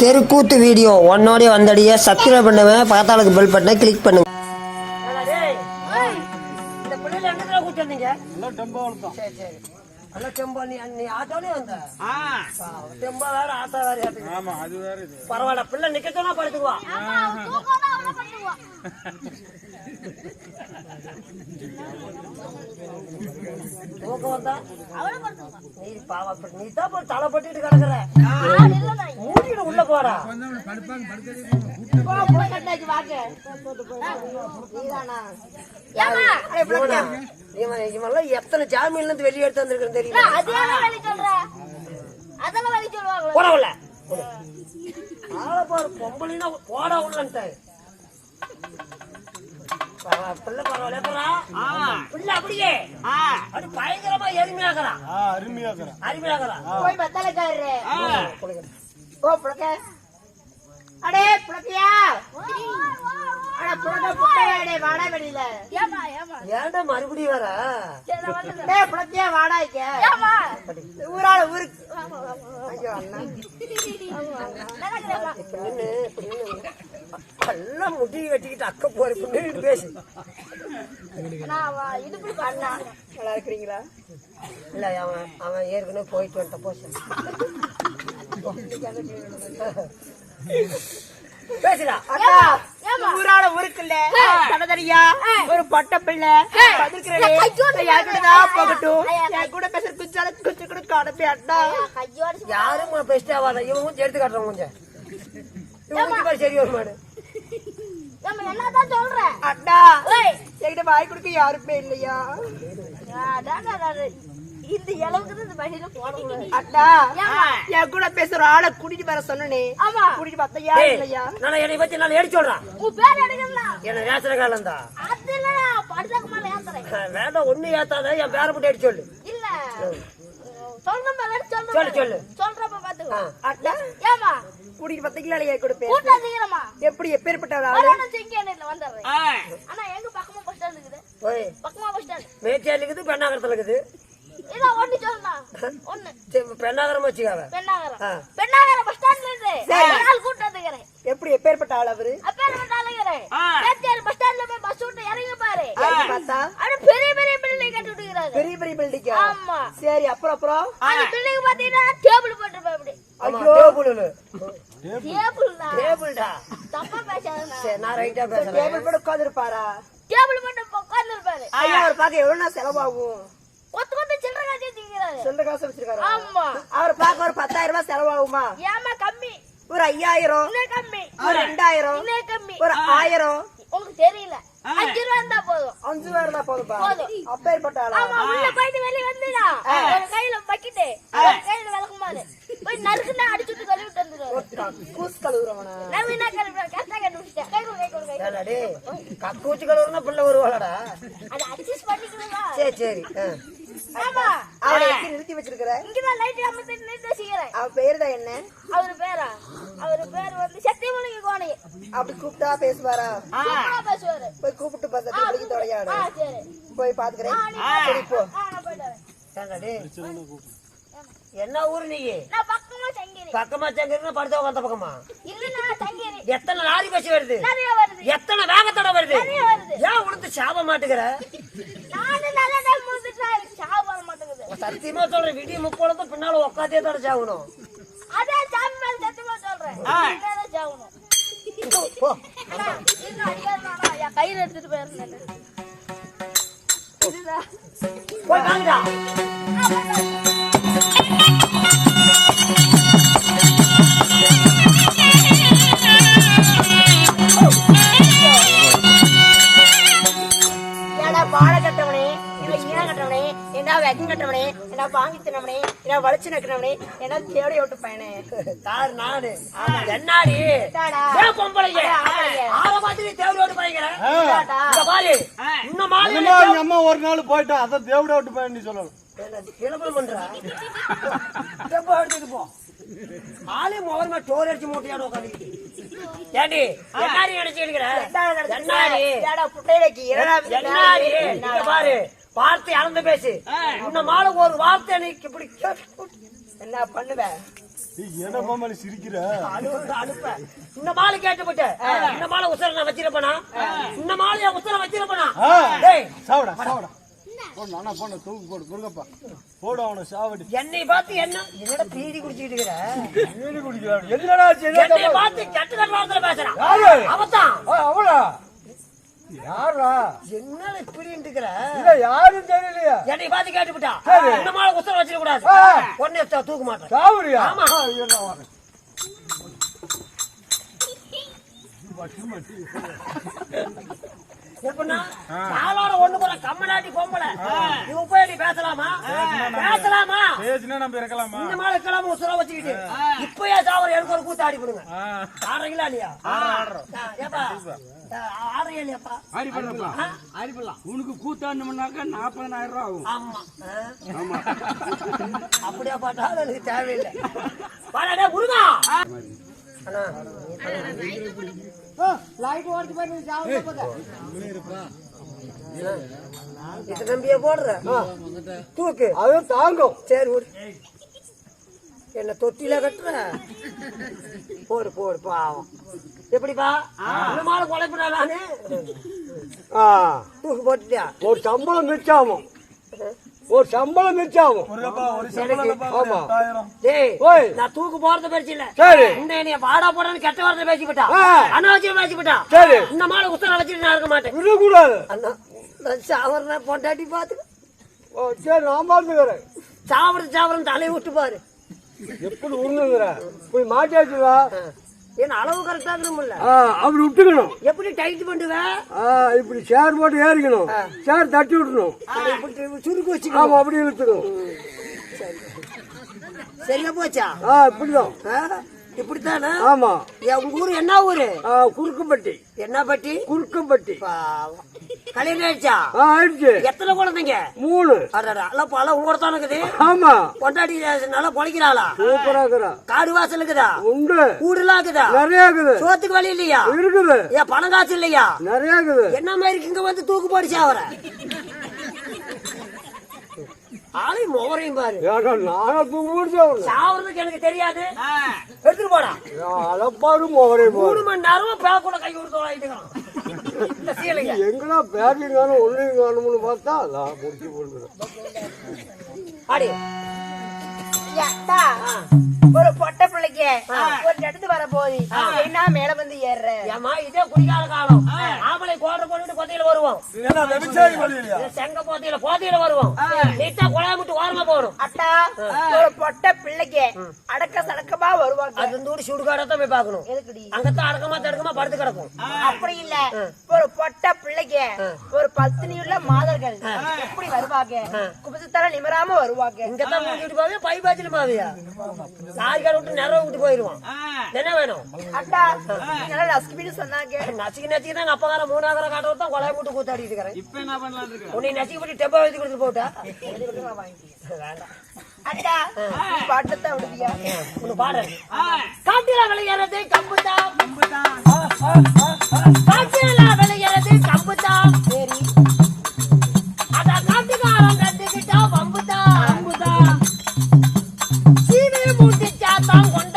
தெருக்கூத்து வீடியோ. உன்னோடய வந்தடிய சப்ஸ்கிரைப் பண்ணுவேன் பக்கத்தாளுக்கு பெல் பட்டனை கிளிக் பண்ணுங்க. இந்த பிள்ளைல எங்க கூட்டு வந்தீங்க? சரி சரி. அல்ல டெம்போ நீ நீ ஆட்டோலயே வந்த டெம்போ வேற ஆட்டோ வேற. ஆமா அது வேற இது பரவாயில்ல பிள்ளை நிக்க சொன்னா படுத்துக்குவா தூக்கம் வந்தா நீ அப்படி நீ தான் தலை பட்டுட்டு கிடக்குற போறா. இவனா? எத்தனை ஜாமீன்ல இருந்து வெளியே எடுத்து வந்திருக்கேன் தெரியுமா? போட உள்ள ஆளை பாரு பொம்பளைனா போட? பிள்ளை அப்படியே. அப்படி பயங்கரமா எளிமையாக்குறான் ஆ அருமையா இருக்கிறேன் அருமையாக்குறான் போய் பத்தலக்காரரு ஓ புழக்க அடே புழக்கியா அட புழக்க புட்டையாடே வாடா வெளியில. ஏன்டா மறுபடியும் வர? டே புழக்கியா வாடா இங்க. ஊரால ஊருக்கு. ஐயோ அண்ணா. எல்லாம் முடி வெட்டிக்கிட்டு அக்க போற நின்னுட்டு பேசு அண்ணா நல்லா இருக்கிறீங்களா? இல்ல அவன் அவன் ஏற்கனவே போயிட்டு வந்துட்ட போச்சு பேசுடா. அக்கா ஊரால ஊருக்குல்ல தனதனியா ஒரு பட்ட பிள்ளை போகட்டும்? என் கூட பேசுற குச்சால குச்சு கூட காணப்பே அண்ணா. யாரும் பெஸ்ட் ஆகாத இவன் கொஞ்சம் எடுத்து கொஞ்சம் இவன் சரி என்கிட்ட வாய் கொடுக்க யாருமே இல்லையா? இந்த அளவுக்கு தான் இந்த வழியில என் கூட பேசுற ஆளை கூட்டிட்டு வர சொன்னனே. ஆமா. கூட்டிட்டு பார்த்தா இல்லையா? நான் என்னை பத்தி நான் எடுத்து சொல்றான் உன் பேர் எடுக்கலாம் என்ன ரேஷன் காலம் தான் அதுல படுத்தாக்கு மேல ஏத்துறேன். வேண்டாம் ஒண்ணு ஏத்தாத என் பேரை மட்டும் எடுத்து சொல்லு. இல்ல. சொல்லு, சொல்ற சொல்லு. சொல்றப்ப பாத்துக்கோ. அண்ணா ஏமா கூட்டிட்டு பார்த்தீங்களா இல்லையா கூட பேச. கூட்டா சீக்கிரமா எப்படி எப்பேற்பட்ட ஒரு ஆளு? வரணும் சிங்கேனில வந்துடுறேன். ஆனா எங்க பக்கமா பஸ் ஸ்டாண்ட் இருக்குது? போய். பக்கமா பஸ் ஸ்டாண்ட் மேய்ச்சல் இருக்குது பெண்ணாகரத்துல இருக்குது. இதான் ஒண்ணு சொல்லலாம் ஒண்ணு. சரி, பெண்ணாகரம் வச்சுக்காவ பெண்ணாகரம். ஆ. பெண்ணாகரம் பஸ் ஸ்டாண்ட்ல இருந்து ஒரு நாள் கூட்டம் வந்துக்கிறேன் எப்படி எப்பேற்பட்ட ஆள் அவரு? மேச்சேரி பஸ் ஸ்டாண்ட்ல போய் பஸ் விட்டு இறங்கி பாரு. பெரிய பெரிய பில்டிங் கட்டி விட்டுக்கிறாரு பெரிய பெரிய பில்டிங்கா ஆமா. சரி அப்புறம் அப்புறம்? அந்த பில்டிங் பாத்தீங்கன்னா டேபிள் போட்டிருப்பேன் அப்படி. ஆமா ஐயோ. டேபிள் டேபிள் தான் டேபிள்டா தப்பா பேசாத சரி நான் ரைட்டா பேசுறேன். டேபிள் போட்டு உட்கார்ந்து இருப்பாரா டேபிள் போட்டு உட்கார்ந்து இருப்பாரு ஐயா அவர் பார்க்க எவ்வளவு செலவாகும்? கொத்து சொந்த காசு வச்சிருக்காரு. ஆமா. அவர் பார்க்க ஒரு பத்தாயிரம் ரூபாய் செலவாகுமா? ஏமா கம்மி. ஒரு ஐயாயிரம். கம்மி. ஒரு ரெண்டாயிரம். கம்மி. ஒரு ஆயிரம். உங்களுக்கு தெரியல. அஞ்சு ரூபா இருந்தா போதும். அஞ்சு தான் போதும்பா. போதும். அப்பேற்பட்ட ஆமா உள்ள போயிட்டு வெளிய வந்துடா. ஒரு கையில பக்கிட்டு ஒரு கையில விளக்குமாறு. போய் நறுக்குன்னா அடிச்சுட்டு கழுவி விட்டு வந்துடுவாரு. கூஸ் கழுவுறவனா நான் என்ன கழுவி கரெக்டா கண்டுபிடிச்சிட்டேன். கை கை கை டேய். கக்கூச்சி கலவரனா பிள்ளை வருவாளடா அதை அட்ஜஸ்ட் பண்ணிக்கலாம் சரி சரி. ஆமா. அவனை எங்க நிறுத்தி வச்சிருக்கிற? இங்கதான் லைட் அமர்த்தி நிறுத்தி வச்சுக்கிறேன் அவ பேரு தான் என்ன? அவரு பேரா? அவரு பேர் வந்து சத்தியமலிங்க கோணி. அப்படி கூப்பிட்டா பேசுவாரா? போய் கூப்பிட்டு ஆ சரி. போய் பாத்துக்கிறேன். சரி போ. என்ன ஊரு நீ? நான் பக்கமா செங்கருன்னா படுத்த உட்காந்த பக்கமா? எத்தனை லாரி பஸ் வருது? எத்தனை வேகத்தோட வருது? ஏன் உளுந்து சாப மாட்டுக்கிற நானும் நிறைய டைம் முடிச்சுட்டா எனக்கு சாவு வர மாட்டேங்குது சத்தியமா சொல்றேன். விடிய முப்போலத்தும் பின்னால உட்காந்தே தோட சாகணும். அதே சாமி மேல சத்தியமா சொல்றேன். சாகணும். கையில எடுத்துட்டு போயிருந்தேன் போய் வாங்கடா வாங்கி தின்னவனே என்ன வலிச்சு நக்கினவனே என்ன தேடி விட்டு பையனே நானு என்னாடி? பொம்பளைங்க. ஆற மாதிரி அம்மா அம்மா ஒரு நாள் போயிட்டா அதான் தேவிட விட்டு போய் நீ சொல்லணும். கிளம்பல் பண்றா? எடுத்துட்டு போ ஆளே முதல்ல டோர் அடிச்சு மூட்டையாடு உட்காந்து ஏடா என்னாடி பாரு. வார்த்தை அளந்து பேசு. இந்த மாலை ஒரு வார்த்தை நீ இப்படி என்ன பண்ணுவ? நீ என்ன சிரிக்கிற? அழுப்ப. இந்த மாலை கேட்டுப்பட்ட இந்த மாலை உசர நான் வச்சிருப்பேனா? இந்த மாலைய உசர வச்சிருப்பேனா? சாவடா சாவடா. போடு நானா போன தூக்கு போடு முருகப்பா போடு அவனை சாவடி. என்னை பார்த்து என்ன? என்னடா பீடி குடிச்சிட்டு இருக்கிற? ஏறி குடிக்கிறான். என்னடா? என்ன? பார்த்து கெட்ட கட்ட வார்த்தையில பேசுறான் ஆ, அவளா? யாரா என்னடா இப்படி இருக்கிற இல்ல யாரும் தெரியலையா என்னை பார்த்து கேட்டுவிட்டா. இந்த மாலை உசர வச்சிட கூடாது. உடனே தூக்க மாட்டேன் சாவடியா ஆமா. இருடா, வரேன். எப்படின்னா நாளோட ஒண்ணு போற கம்மநாட்டி பொம்பளை. இவ போய் பேசலாமா? பேசலாமா? பேசினா நம்ம இருக்கலாமா இந்த மாலை கிளம்ப உசுர வச்சுக்கிட்டு. இப்பயே சாவர எனக்கு ஒரு கூத்து ஆடி விடுங்க ஆ. ஆடுறீங்களா இல்லையா? ஏப்பா. இல்லையாப்பா? ஆடி பண்ணலாம்? ஆடி பண்ணலாம். உனக்கு நாற்பதாயிரம் ரூபா ஆகும். ஆமா? அப்படியா எனக்கு தேவையில்லை. வாடா முருகா. அண்ணா, லைட் ஓடிச்சு பாரு நீ சாவர போதா இது நம்பியே போடுற? தூக்கு. அது தாங்கும். சரி விடு. என்ன தொட்டில கட்டுற? போடு போடு பாவம். எப்படிப்பா? இந்த மாலை நானு? தூக்கு போட்டுட்டியா? ஒரு சம்பளம் மிச்சாகும் ஒரு சம்பளம் மிச்சாகும் முருகப்பா ஒரு சம்பளம் ஆமா. டேய் ஓய். நான் தூக்கு போறது பேச்சு இல்ல சரி. இந்த என்னைய வாடா போடான்னு கெட்ட வார்த்தை பேசிவிட்டா ஆ. அனாவசியம் பேசிவிட்டா சரி. இந்த மாலை உத்தர வச்சுட்டு நான் இருக்க மாட்டேன். விடக்கூடாது. அண்ணா நான் சாவர பொண்டாட்டி பாத்து ஓ, சரி நான் பார்த்துக்கிறேன் சாவரம் சாவரம் தலையை விட்டு பாரு. எப்படி உண்ணுங்கிற போய் மாட்டியாச்சுவா என்ன அளவு கரெக்டா இருக்கணும்ல. அப்படி விட்டுக்கணும். எப்படி டைட் பண்ணுவேன் இப்படி சேர் போட்டு ஏறிக்கணும். சேர் தட்டி இப்படி சுருக்கு வச்சுக்கணும். ஆமா அப்படி இழுத்துக்கணும் சரியா போச்சா? ஆ இப்படிதான்? இப்படித்தானே? ஆமா. உங்க ஊரு என்ன ஊரு? ஆ, குறுக்குப்பட்டி என்ன பட்டி? குறுக்குப்பட்டி பாவம். கல்யாணம் ஆயிடுச்சா? எத்தனை குழந்தைங்க? மூணு. அடடா எல்லாம் பல கூட இருக்குது? ஆமா. பொண்டாட்டி நல்லா பொழைக்கிறாளா? சூப்பரா இருக்கிறா. காடு வாசல் இருக்குதா? உண்டு. கூடுலாம் இருக்குதா? நிறைய இருக்குது. சோத்துக்கு வழி இல்லையா? இருக்குது. ஏன் பணம் காசு இல்லையா? நிறைய இருக்குது. என்ன மாதிரி இங்க வந்து தூக்கு போடுச்சு அவரை? ஆளையும் முகரையும் பாரு. நானா தூக்கு சாவறதுக்கு எனக்கு தெரியாது. எடுத்துட்டு போடா. அலப்பாரு மோவரே போ மூணு மணி நேரமும் பேக் கூட கை கொடுத்து சீலைங்க. எங்கடா பேக்கிங் காணும் ஒன்றையும் காணும்னு பார்த்தா அதான் முடிச்சு போடுறேன் அடி ஒரு பொட்டை பிள்ளைக்கு ஒரு நடந்து வர போது என்ன மேல வந்து ஏறுற. ஏமா இதே குடிகால காலம். ஆம்பளை கோட்டை போட்டுட்டு கொத்தையில வருவோம். செங்க போத்தையில போத்தையில வருவோம். நீட்டா குழாய் விட்டு ஓரமா போகணும். அட்டா ஒரு பொட்டை பிள்ளைக்கு அடக்க சடக்கமா வருவாங்க. அது இந்த ஊர் சுடுகாடை தான் போய் எதுக்குடி? அங்கத்தான் அடக்கமா தடுக்கமா படுத்து கிடக்கும். அப்படி இல்ல. ஒரு பொட்டை பிள்ளைக்கு ஒரு பத்தினியுள்ள மாதர்கள் எப்படி வருவாங்க? குபசத்தால நிமராம வருவாங்க. போவே பை பாய்ச்சல் கடை விட்டு நிறைய விட்டு போயிருவான். என்ன வேணும்? அட்டா நல்லா நசுக்கிட்டு சொன்னாங்க? நச்சுக்கு தான் அப்பகார மூணாகர காட்ட தான் கொலை போட்டு கூத்தாடிட்டு இருக்கிறேன். இப்ப என்ன பண்ணலாம் இருக்க? உன்னை நச்சுக்கு போட்டு டெப்பா எழுதி கொடுத்து போட்டா? வேண்டாம் அட்டா பாட்டத்தை விடுவியா? ஒண்ணு பாடு. காட்டில விளையாடுறது காட்டில விளையாடுறது கம்புதான். சரி மூட்டி சாத்தான்